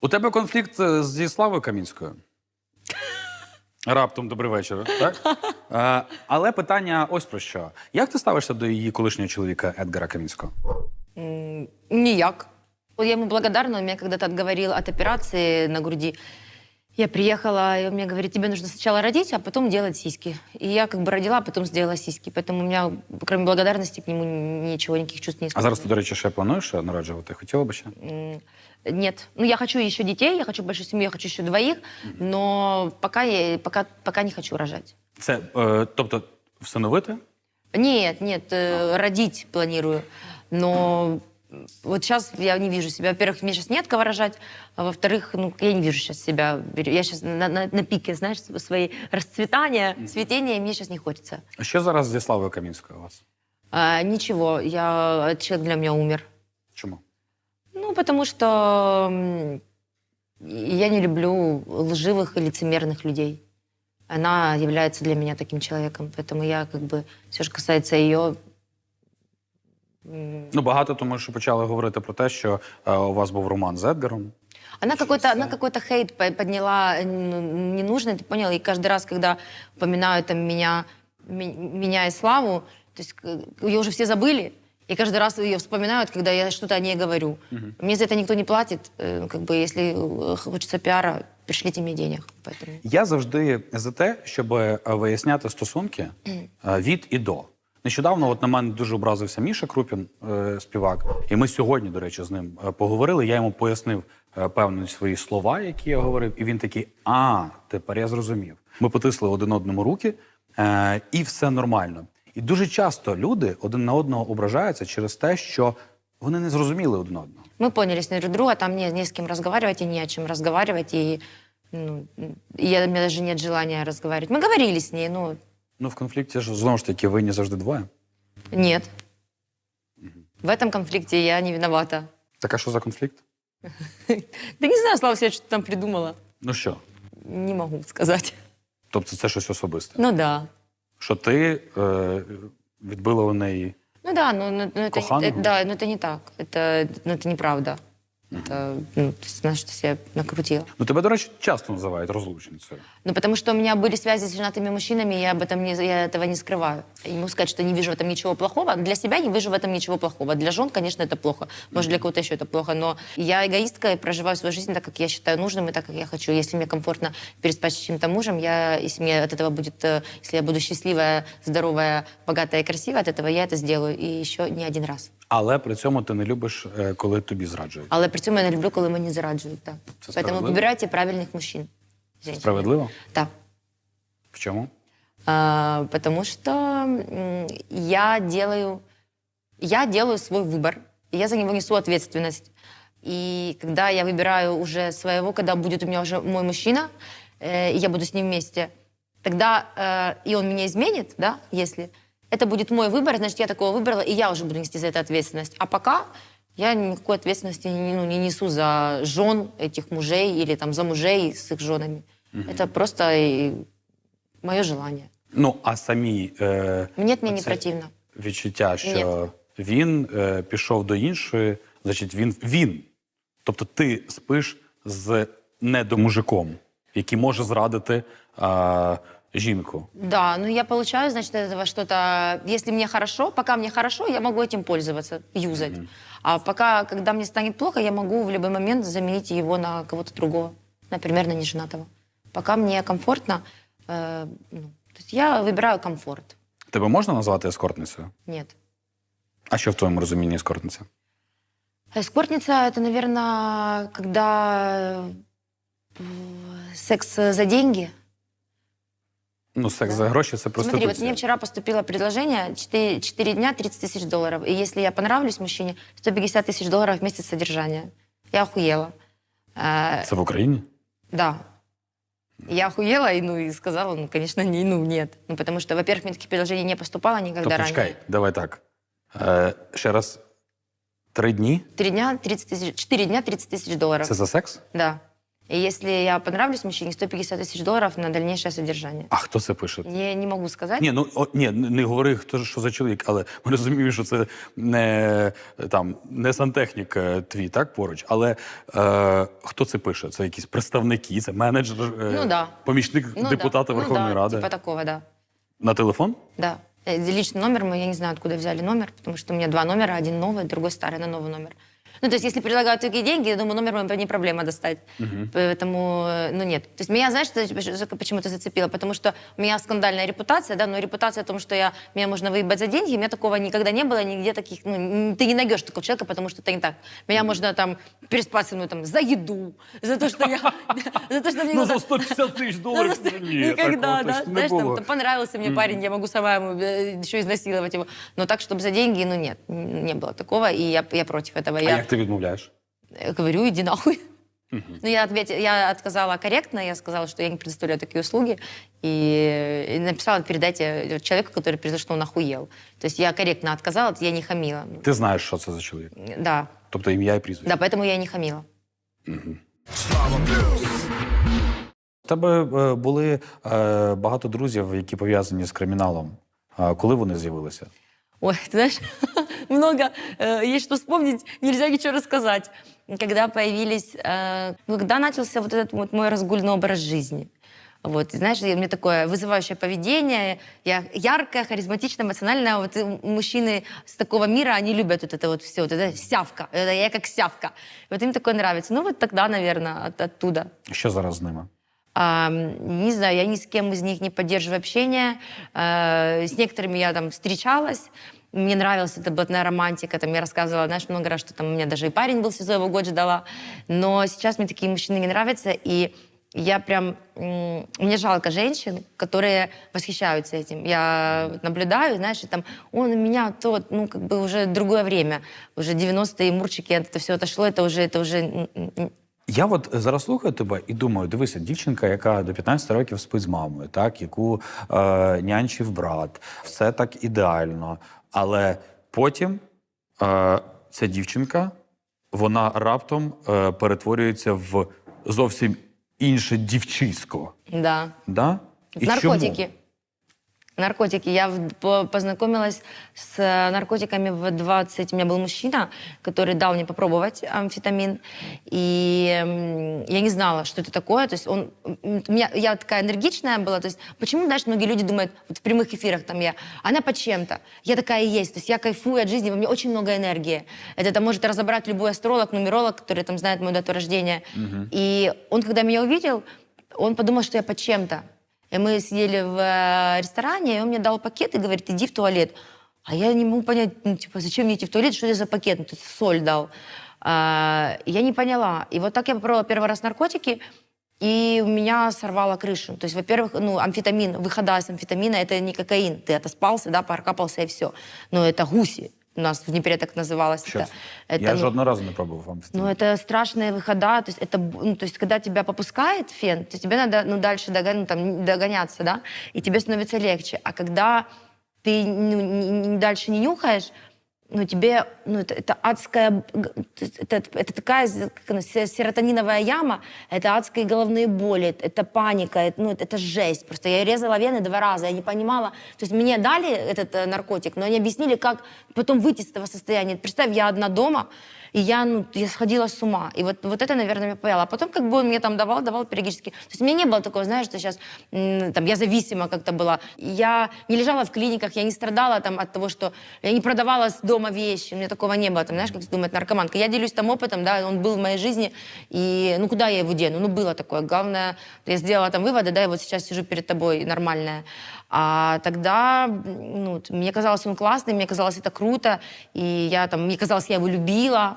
У тебе конфлікт е, зі Славою Камінською? Раптом добрий вечір. Так? А, але питання ось про що. Як ти ставишся до її колишнього чоловіка Едгара Камінського? Ніяк. Я ему благодарна, он меня когда-то отговорил от операции на груди. Я приехала, и он мне говорит, тебе нужно сначала родить, а потом делать сиськи. И я как бы родила, а потом сделала сиськи. Поэтому у меня, кроме благодарности, к нему ничего, никаких чувств не А зараз ти, испытываю. до речі, ще плануєш народжувати? Хотіла б ще? М, Нет. Ну, я хочу еще детей, я хочу большую семью, я хочу еще двоих, но пока, я, пока, пока не хочу рожать. Це, е, тобто, всиновити? Нет, нет, э, родить планирую. Но вот сейчас я не вижу себя. Во-первых, мне сейчас нет кого рожать, а во-вторых, ну, я не вижу сейчас себя. Я сейчас на, на, на пике, знаешь, своей расцветания, цветения, и мне сейчас не хочется. А Що зараз зі Славою Камінською у вас? А, ничего, я, этот человек для меня умер. Чому? Ну, потому что м, я не люблю лживых и лицемерных людей. Она является для меня таким человеком, поэтому я как бы, все, что касается ее, Ну, багато тому, що почали говорити про те, що е, у вас був роман з Едгаром. Она какой-то, она какой-то хейт по- подняла э, ну, ненужный, ты понял? И каждый раз, когда упоминают там меня, ми- меня и Славу, то есть к- ее уже все забыли, и каждый раз ее вспоминают, когда я что-то о ней говорю. Мне за это никто не платит. э, Как бы, если э, хочется пиара, пришлите мне денег. Поэтому... Я завжди за те, щоб е, виясняти стосунки е, від і до. Нещодавно от на мене дуже образився Міша Крупін, е, співак, і ми сьогодні, до речі, з ним е, поговорили. Я йому пояснив е, певні свої слова, які я говорив, і він такий: А, тепер я зрозумів. Ми потисли один одному руки, і все нормально. І дуже часто люди один на одного ображаються через те, що вони не зрозуміли один одного. Мы поняли друг друга, там не, не с кем разговаривать и не о чем разговаривать. И, ну, я, у меня даже нет желания разговаривать. Мы говорили с ней, но Ну, в конфлікті ж знову ж таки винні завжди двоє. нет. В этом конфликте я не виновата. Так а що за конфлікт? Да не знаю, Слава, себе что-то там придумала. Ну що? Не могу сказать. Тобто це щось особисте. Ну да. Що ти е, відбила у неї. Ну да, но, но- но это, Коханого? это- да, но это не так. Это, ну, это неправда. Это, ну, то есть, что себя накрутила. Ну, тебе, до речі, часто називають розлучницею. Ну, потому что у меня были связи с женатыми мужчинами, и я об этом не, я этого не скрываю. И не могу сказать, что не вижу в этом ничего плохого. Для себя не вижу в этом ничего плохого. Для жен, конечно, это плохо. Может, для кого-то еще это плохо. Но я эгоистка и проживаю свою жизнь так, как я считаю нужным и так, как я хочу. Если мне комфортно переспать с чьим-то мужем, я, если мне от этого будет, э, если я буду счастливая, здоровая, богатая и красивая от этого, я это сделаю. И еще не один раз. Але при цьому ти не любиш, коли тобі зраджують. Але при цьому я не люблю, коли мені зраджують. Так. Це Поэтому вибирайте правильних мужчин. женщин. Справедливо? Так. В чому? А, потому что я делаю, я делаю свой выбор, и я за него несу ответственность. И когда я выбираю уже своего, когда будет у меня уже мой мужчина, э, и я буду с ним вместе, тогда э, и он меня изменит, да, если это будет мой выбор, значит, я такого выбрала, и я уже буду нести за это ответственность. А пока я никакой ответственности не, ну, не несу за жен этих мужей или там за мужей с их женами. Это просто мое желание. Ну, а самі е, Нет, мне не противно. відчуття, що він е, пішов до іншої, значить, він він. Тобто ти спиш з недомужиком, який може зрадити е, жінку. Да, ну я получаю, значит, от этого что-то... Если мне хорошо, пока мне хорошо, я могу этим пользоваться, юзать. А пока, когда мне станет плохо, я могу в любой момент заменить его на кого-то другого. Например, на неженатого. Пока мне комфортно, э, ну, то есть я выбираю комфорт. Тебе можна назвати ескортницею? Нет. А що в твоєму розумінні ескортниця? Эскортница — это, наверное, когда э, секс за деньги — Ну, секс Да. за гроші це Смотри, проституція. вот мне вчера поступило предложение 4, 4 дня 30 тысяч долларов. И если я понравлюсь мужчине, 150 тысяч долларов в месяц содержания. Я охуела. Э, Це в Україні? да. Я охуела и, ну, и сказала, ну, конечно, не, ну, нет. Ну, потому что, во-первых, мне таких предложений не поступало никогда Тобто, ранее. чекай, давай так. Е, ще раз. Три дні Три дня 30 тысяч, 4 дня 30 тысяч долларов. це за секс? Да. И если я понравлюсь мужчине, 150 тысяч долларов на дальнейшее содержание. А хто це пише? Не, не могу сказать. Ні, ну о, ні, не не говори, хто ж- що за чоловік, але ми розуміємо, що це не там не сантехнік е, твій, так поруч. Але е, хто це пише? Це якісь представники, це менеджер, е, Ну, да. помічник Ну депутата да, Верховної ну, да, Ради Типа такого, да. на телефон? Да. Э, Личный номер, мы, я не знаю, откуда взяли номер, потому что у меня два номера, один новый, другой старый на новый номер. Ну, то есть, если предлагают такие деньги, я думаю, номер не проблема достать. Поэтому, э, ну, нет. То есть, меня, знаешь, что- почему это зацепило? Потому что у меня скандальная репутация, да, но репутация о том, что я, меня можно выебать за деньги, у меня такого никогда не было, нигде таких, ну, ты не найдешь такого человека, потому что это не так. Меня можно там переспать со мной там за еду, за то, что я, за то, что мне Ну, за 150 тисяч ну, доларів. просто ні, никогда, да. Знаешь, там, понравился мне парень, я могу сама ему э, еще изнасиловать его. Но так, чтобы за деньги, ну нет, не было такого, и я, я против этого. А я як ти відмовляєш? э, говорю, иди нахуй. Ну, я, ответила, я отказала корректно, я сказала, что я не предоставляю такие услуги, и, и написала, передайте человеку, который передал, что он охуел. То есть я корректно отказала, я не хамила. Ти знаєш, що це за чоловік? Да, Тобто ім'я і прізвище. да, поэтому я и не хамила. У тебе е, були е, багато друзів, які пов'язані з криміналом. А коли вони з'явилися? Ой, ты знаешь, много, э, есть что вспомнить, нельзя ничего рассказать. Когда появились, э, ну, когда начался вот этот вот мой разгульный образ жизни. Вот, знаешь, у меня такое вызывающее поведение, я яркая, харизматичная, эмоциональная. Вот э, мужчины с такого мира, они любят вот это вот все, вот это сявка. Это я как сявка. Вот им такое нравится. Ну вот тогда, наверное, от, оттуда. Що зараз з ними? А, не знаю, я ни с кем из них не поддерживаю общение. А, с некоторыми я там встречалась. Мне нравилась эта блатная романтика. Там я рассказывала, знаешь, много раз, что там у меня даже и парень был, СИЗО его год ждала. Но сейчас мне такие мужчины не нравятся. И я прям... м, Мне жалко женщин, которые восхищаются этим. Я вот наблюдаю, знаешь, и там, он у меня тот, ну, как бы уже другое время. Уже 90-е мурчики, это все отошло, это уже, это уже м, м, м, Я от зараз слухаю тебе і думаю: дивися, дівчинка, яка до 15 років спить з мамою, так, яку е, нянчив брат, все так ідеально. Але потім е, ця дівчинка, вона раптом е, перетворюється в зовсім інше дівчисько. да. Да? І наркотики. чому? Наркотики. Я в- по- познакомилась с э, наркотиками в 20. У меня был мужчина, который дал мне попробовать амфетамин. И я не знала, что это такое. То есть он, у меня, я такая энергичная была. То есть почему, знаешь, многие люди думают, вот в прямых эфирах там я, она по чем-то. Я такая и есть. То есть я кайфую от жизни, во мне очень много энергии. Это, это может разобрать любой астролог, нумеролог, который там знает мою дату рождения. И он, когда меня увидел, он подумал, что я под чем-то. И мы сидели в э, ресторане, и он мне дал пакет и говорит, иди в туалет. А я не могу понять, ну, типа, зачем мне идти в туалет, что это за пакет? Ну, ты соль дал. А, я не поняла. И вот так я попробовала первый раз наркотики, и у меня сорвало крышу. То есть, во-первых, ну, амфетамин, выхода из амфетамина, это не кокаин. Ты отоспался, да, прокапался и все. Но это гуси. У нас в Днепре так называлось. Що это, це? это, Я ну, жодного разу не пробував амфетамін. ну, это страшные выхода. То есть, это, ну, то есть, когда тебя попускает фен, то тебе надо ну, дальше догон- ну, там, догоняться, да, и тебе становится легче. А когда ты ну, не- не- дальше не нюхаешь, ну, тебе, ну, это, это адская, это, это такая она, се- серотониновая яма, это адские головные боли, это, это паника, это, ну, это, это жесть. Просто я резала вены два раза, я не понимала. То есть мне дали этот э, наркотик, но они объяснили, как потом выйти из этого состояния. Представь, я одна дома, и я, ну, я сходила с ума. И вот, вот это, наверное, меня повело. А потом как бы он мне там давал, давал периодически. То есть у меня не было такого, знаешь, что сейчас там, я зависима как-то была. Я не лежала в клиниках, я не страдала там от того, что я не продавала дома вещи. У меня такого не было. Там, знаешь, как думает наркоманка. Я делюсь там опытом, да, он был в моей жизни. И ну куда я его дену? Ну было такое. Главное, я сделала там выводы, да, и вот сейчас сижу перед тобой нормальная. А тогда ну, мне казалось он классный, мне казалось это круто, и я там, мне казалось, я его любила.